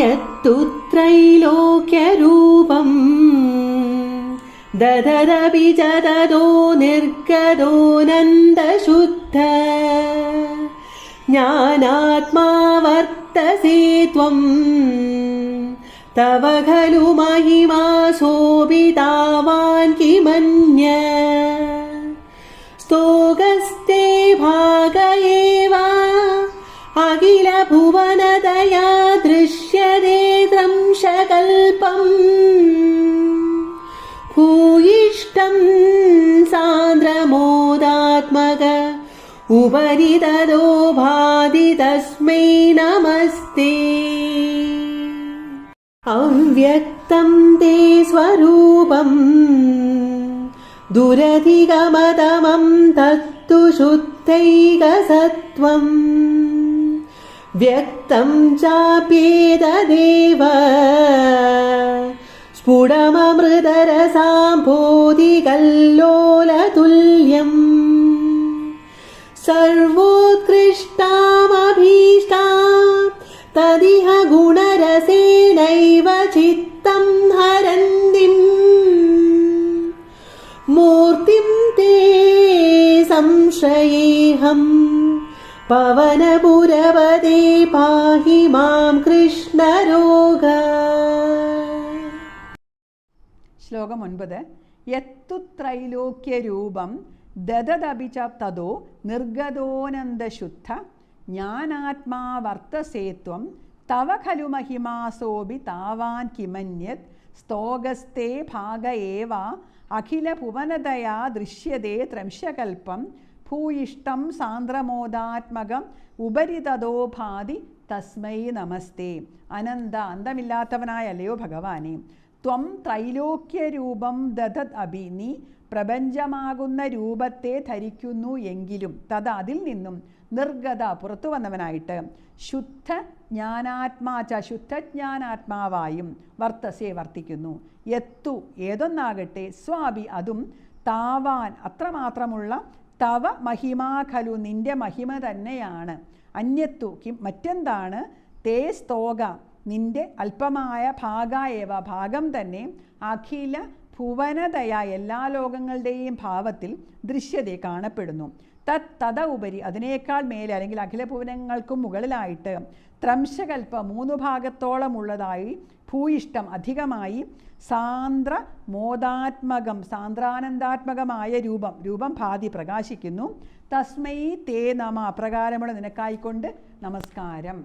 യത്തുത്രൈലോക്യരൂപം ദദദപി ജദദോ നിർഗദോനന്ദശുദ്ധ ജ്ഞാനാത്മാവർത്തസേ ത്വം. തവ ഖലു മഹിമാ ശോഭിതാവാൻ കിമന്യ. अखिलभुवनदया दृश्यते द्रंशकल्पम् भूयिष्ठं सान्द्रमोदात्मक उपरि ततो भाति तस्मै नमस्ते। अव्यक्तं ते स्वरूपम् दुरधिगमतमं तत्तु शुद्धैकसत्त्वम् व्यक्तं चाप्येतदेव स्फुटममृतरसाम्भोधिकल्लोलतुल्यम् सर्वोत्कृष्टामभीष्टा तदिह गुणरसेनैव चित्तं हरन्तिम् मूर्तिं ते संश्रयेऽहम् पवनपुरवदे पाहि मां कृष्णरोग ശ്ലോകം ഒൻപത് യത്തു ത്രൈലോക്യരൂപം ദദദപി ച തതോ നിർഗതോനന്ദശുദ്ധ ജ്ഞാനാത്മാ വർത്തസേത്വം തവ ഖലു മഹിമാസോപി താവാൻ കിമന്യത് സ്തോഗസ്തേ ഭാഗ ഏവ അഖില ഭുവനതയാ ദൃശ്യതേ ത്രംശകൽപ്പം ഭൂയിഷ്ടം സാന്ദ്രമോദാത്മകം ഉപരി തതോ ഭാതി തസ്മൈ നമസ്തേ. അനന്ത അന്തമില്ലാത്തവനായല്ലയോ ഭഗവാനെ. ത്വം ത്രൈലോക്യരൂപം ദധത് അഭി നീ പ്രപഞ്ചമാകുന്ന രൂപത്തെ ധരിക്കുന്നു എങ്കിലും തത് അതിൽ നിന്നും നിർഗത പുറത്തു വന്നവനായിട്ട്. ശുദ്ധ ജ്ഞാനാത്മാ ച ശുദ്ധജ്ഞാനാത്മാവായും വർത്തസെ വർത്തിക്കുന്നു. എത്തു ഏതൊന്നാകട്ടെ സ്വാഭി അതും താവാൻ അത്രമാത്രമുള്ള തവ മഹിമാ ഖലു നിന്റെ മഹിമ തന്നെയാണ്. അന്യത്തു കിം മറ്റെന്താണ്? തേ സ്തോക നിന്റെ അല്പമായ ഭാഗ ഏവ ഭാഗം തന്നെ അഖില ഭുവനതയ എല്ലാ ലോകങ്ങളുടെയും ഭാവത്തിൽ ദൃശ്യത കാണപ്പെടുന്നു. തത് ഉപരി അതിനേക്കാൾ മേലെ അല്ലെങ്കിൽ അഖിലഭുവനങ്ങൾക്കും മുകളിലായിട്ട് ത്രംശകൽപ്പ മൂന്ന് ഭാഗത്തോളമുള്ളതായി ഭൂയിഷ്ടം അധികമായി സാന്ദ്ര മോദാത്മകം സാന്ദ്രാനന്ദാത്മകമായ രൂപം രൂപം ഭാതി പ്രകാശിക്കുന്നു. തസ്മൈ തേ നമ അപ്രകാരമുള്ള നിനക്കായിക്കൊണ്ട് നമസ്കാരം.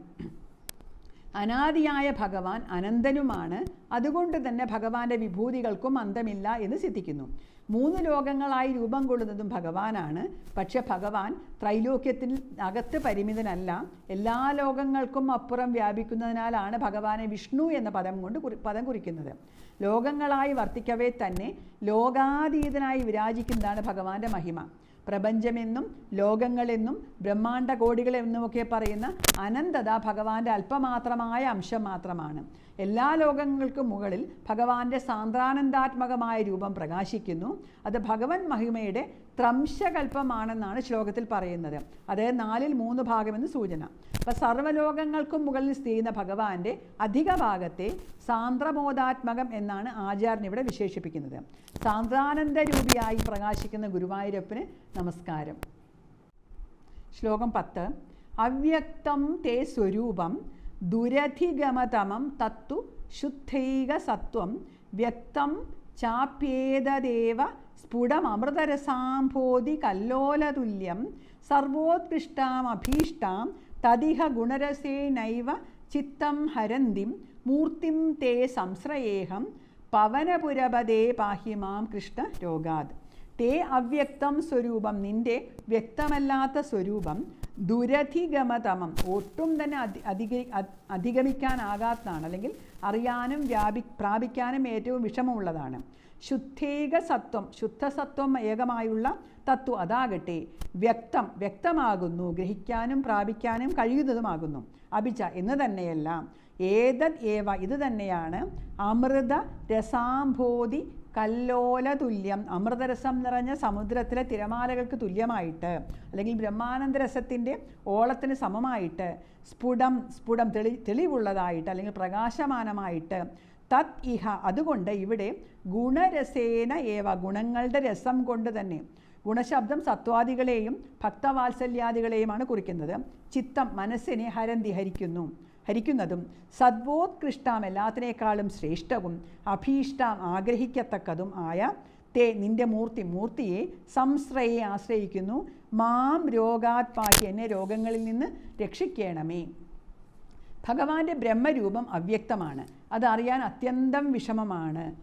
അനാദിയായ ഭഗവാൻ അനന്തനുമാണ്. അതുകൊണ്ട് തന്നെ ഭഗവാന്റെ വിഭൂതികൾക്കും അന്തമില്ല എന്ന് സിദ്ധിക്കുന്നു. മൂന്ന് ലോകങ്ങളായി രൂപം കൊള്ളുന്നതും ഭഗവാനാണ്. പക്ഷെ ഭഗവാൻ ത്രൈലോക്യത്തിൽ അകത്ത് പരിമിതനല്ല. എല്ലാ ലോകങ്ങൾക്കും അപ്പുറം വ്യാപിക്കുന്നതിനാലാണ് ഭഗവാനെ വിഷ്ണു എന്ന പദം കൊണ്ട് പദം കുറിക്കുന്നത്. ലോകങ്ങളായി വർത്തിക്കവേ തന്നെ ലോകാതീതനായി വിരാജിക്കുന്നതാണ് ഭഗവാന്റെ മഹിമ. പ്രപഞ്ചമെന്നും ലോകങ്ങളെന്നും ബ്രഹ്മാണ്ട കോടികളെന്നുമൊക്കെ പറയുന്ന അനന്തത ഭഗവാന്റെ അല്പമാത്രമായ അംശം മാത്രമാണ്. എല്ലാ ലോകങ്ങൾക്കും മുകളിൽ ഭഗവാന്റെ സാന്ദ്രാനന്ദാത്മകമായ രൂപം പ്രകാശിക്കുന്നു. അത് ഭഗവൻ മഹിമയുടെ ത്രംശകൽപ്പമാണെന്നാണ് ശ്ലോകത്തിൽ പറയുന്നത്. അതായത് നാലിൽ മൂന്ന് ഭാഗമെന്ന് സൂചന. അപ്പം സർവലോകങ്ങൾക്കും മുകളിൽ സ്ഥിതി ചെയ്യുന്ന ഭഗവാന്റെ അധിക ഭാഗത്തെ സാന്ദ്രബോധാത്മകം എന്നാണ് ആചാര്യൻ ഇവിടെ വിശേഷിപ്പിക്കുന്നത്. സാന്ദ്രാനന്ദ രൂപിയായി പ്രകാശിക്കുന്ന ഗുരുവായൂരപ്പന് നമസ്കാരം. ശ്ലോകം പത്ത്. അവ്യക്തം തേ സ്വരൂപം ദുരധിഗമതമം തത്തു ശുദ്ധൈക സത്വം വ്യക്തം ചാപ്യേതദേവ സ്ഫുടമൃതരസാംഭോധി കല്ലോലതുല്യം സർവോത്കൃഷ്ടാമഭീഷ്ടാം തതിഹ ഗുണരസേനൈവ ചിത്തം ഹരന്തിം മൂർത്തിം തേ സംശ്രയേഹം പവനപുരപദേ പാഹ്യമാം കൃഷ്ണ രോഗാത്. തേ അവ്യക്തം സ്വരൂപം നിന്റെ വ്യക്തമല്ലാത്ത സ്വരൂപം ദുരധിഗമതമം ഒട്ടും തന്നെ അധി അധിക അധിഗമിക്കാനാകാത്തതാണ് അല്ലെങ്കിൽ അറിയാനും വ്യാപി പ്രാപിക്കാനും ഏറ്റവും വിഷമമുള്ളതാണ്. ശുദ്ധേക സത്വം ശുദ്ധസത്വം ഏകമായുള്ള തത്വം അതാകട്ടെ വ്യക്തം വ്യക്തമാകുന്നു ഗ്രഹിക്കാനും പ്രാപിക്കാനും കഴിയുന്നതുമാകുന്നു. അഭിച എന്ന് തന്നെയല്ല ഏതത് ഏവ ഇത് തന്നെയാണ് അമൃത രസാംഭോതി കല്ലോല തുല്യം അമൃതരസം നിറഞ്ഞ സമുദ്രത്തിലെ തിരമാലകൾക്ക് തുല്യമായിട്ട് അല്ലെങ്കിൽ ബ്രഹ്മാനന്ദ രസത്തിന്റെ ഓളത്തിന് സമമായിട്ട് സ്ഫുടം സ്ഫുടം തെളി തെളിവുള്ളതായിട്ട് അല്ലെങ്കിൽ പ്രകാശമാനമായിട്ട് തത് ഇഹ. അതുകൊണ്ട് ഇവിടെ ഗുണരസേന ഏവ? ഗുണങ്ങളുടെ രസം കൊണ്ട് തന്നെ. ഗുണശബ്ദം സത്വാദികളെയും ഭക്തവാത്സല്യാദികളെയുമാണ് കുറിക്കുന്നത്. ചിത്തം മനസ്സിനെ ഹരന്തി ഹരിക്കുന്നു. ഹരിക്കുന്നതും സദ്വോത്കൃഷ്ടാം എല്ലാത്തിനേക്കാളും ശ്രേഷ്ഠവും അഭീഷ്ടാം ആഗ്രഹിക്കത്തക്കതും ആയ തേ നിന്റെ മൂർത്തി മൂർത്തിയെ സംശ്രയെ ആശ്രയിക്കുന്നു. മാം രോഗാത്മാക്കി എന്നെ രോഗങ്ങളിൽ നിന്ന് രക്ഷിക്കണമേ. ഭഗവാന്റെ ബ്രഹ്മരൂപം അവ്യക്തമാണ്. അതറിയാൻ അത്യന്തം വിഷമമാണ്.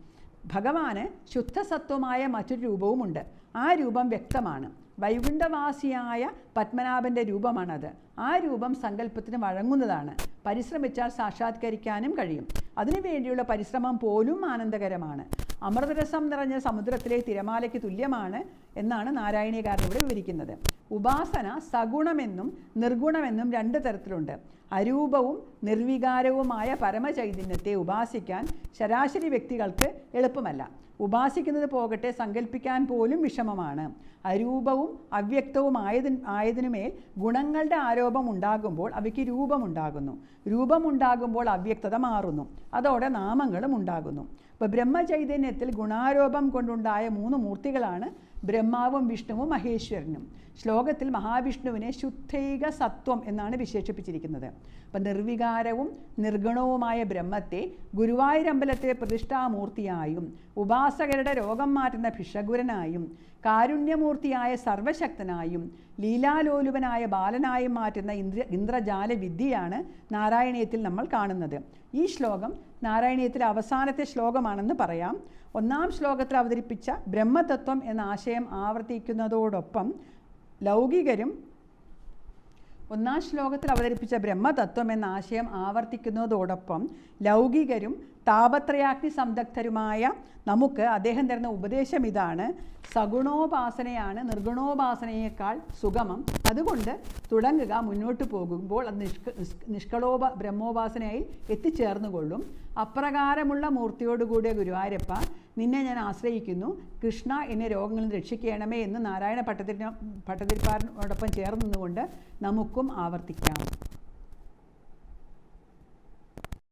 ഭഗവാന് ശുദ്ധസത്വമായ മറ്റൊരു രൂപവുമുണ്ട്. ആ രൂപം വ്യക്തമാണ്. വൈകുണ്ഠവാസിയായ പത്മനാഭന്റെ രൂപമാണത്. ആ രൂപം സങ്കല്പത്തിന് വഴങ്ങുന്നതാണ്. പരിശ്രമിച്ചാൽ സാക്ഷാത്കരിക്കാനും കഴിയും. അതിനുവേണ്ടിയുള്ള പരിശ്രമം പോലും ആനന്ദകരമാണ്. അമൃതരസം നിറഞ്ഞ സമുദ്രത്തിലെ തിരമാലയ്ക്ക് തുല്യമാണ് എന്നാണ് നാരായണീയകാരൻ ഇവിടെ വിവരിക്കുന്നത്. ഉപാസന സഗുണമെന്നും നിർഗുണമെന്നും രണ്ട് തരത്തിലുണ്ട്. അരൂപവും നിർവികാരവുമായ പരമചൈതന്യത്തെ ഉപാസിക്കാൻ ശരാശരി വ്യക്തികൾക്ക് എളുപ്പമല്ല. ഉപാസിക്കുന്നത് പോകട്ടെ സങ്കല്പിക്കാൻ പോലും വിഷമമാണ്. അരൂപവും അവ്യക്തവുമായതി ആയതിനുമേൽ ഗുണങ്ങളുടെ ആരോപം ഉണ്ടാകുമ്പോൾ അവയ്ക്ക് രൂപമുണ്ടാകുന്നു. രൂപമുണ്ടാകുമ്പോൾ അവ്യക്തത മാറുന്നു. അതോടെ നാമങ്ങളും ഉണ്ടാകുന്നു. അപ്പോൾ ബ്രഹ്മചൈതന്യത്തിൽ ഗുണാരോപം കൊണ്ടുണ്ടായ മൂന്ന് മൂർത്തികളാണ് ബ്രഹ്മാവും വിഷ്ണുവും മഹേശ്വരനും. ശ്ലോകത്തിൽ മഹാവിഷ്ണുവിനെ ശുദ്ധൈക സത്വം എന്നാണ് വിശേഷിപ്പിച്ചിരിക്കുന്നത്. അപ്പം നിർവികാരവും നിർഗുണവുമായ ബ്രഹ്മത്തെ ഗുരുവായൂരമ്പലത്തിലെ പ്രതിഷ്ഠാമൂർത്തിയായും ഉപാസകരുടെ രോഗം മാറ്റുന്ന ഭിഷഗുരനായും കാരുണ്യമൂർത്തിയായ സർവശക്തനായും ലീലാലോലുപനായ ബാലനായി മാറ്റുന്ന ഇന്ദ്ര ഇന്ദ്രജാല വിദ്യയാണ് നാരായണീയത്തിൽ നമ്മൾ കാണുന്നത്. ഈ ശ്ലോകം നാരായണീയത്തിലെ അവസാനത്തെ ശ്ലോകമാണെന്ന് പറയാം. ഒന്നാം ശ്ലോകത്തിൽ അവതരിപ്പിച്ച ബ്രഹ്മതത്വം എന്ന ആശയം ആവർത്തിക്കുന്നതോടൊപ്പം ലൗകികരും ഒന്നാം ശ്ലോകത്തിൽ അവതരിപ്പിച്ച ബ്രഹ്മതത്വം എന്ന ആശയം ആവർത്തിക്കുന്നതോടൊപ്പം ലൗകികരും താപത്രയാഗ്നി സംദഗ്ധരുമായ നമുക്ക് അദ്ദേഹം തരുന്ന ഉപദേശം ഇതാണ്. സഗുണോപാസനയാണ് നിർഗുണോപാസനയേക്കാൾ സുഗമം. അതുകൊണ്ട് തുടങ്ങുക മുന്നോട്ട് പോകുമ്പോൾ അത് നിഷ്ക നിഷ്- നിഷ്കളോപ ബ്രഹ്മോപാസനയായി എത്തിച്ചേർന്നുകൊള്ളും. അപ്രകാരമുള്ള മൂർത്തിയോടുകൂടിയ ഗുരുവായൂരപ്പ നിന്നെ ഞാൻ ആശ്രയിക്കുന്നു. കൃഷ്ണ എന്നെ രോഗങ്ങളിൽ രക്ഷിക്കണമേ എന്ന് നാരായണ ഭട്ടതിരി ഭട്ടതിരിപ്പാടിനോടൊപ്പം ചേർന്നുകൊണ്ട് നമുക്കും ആവർത്തിക്കാം.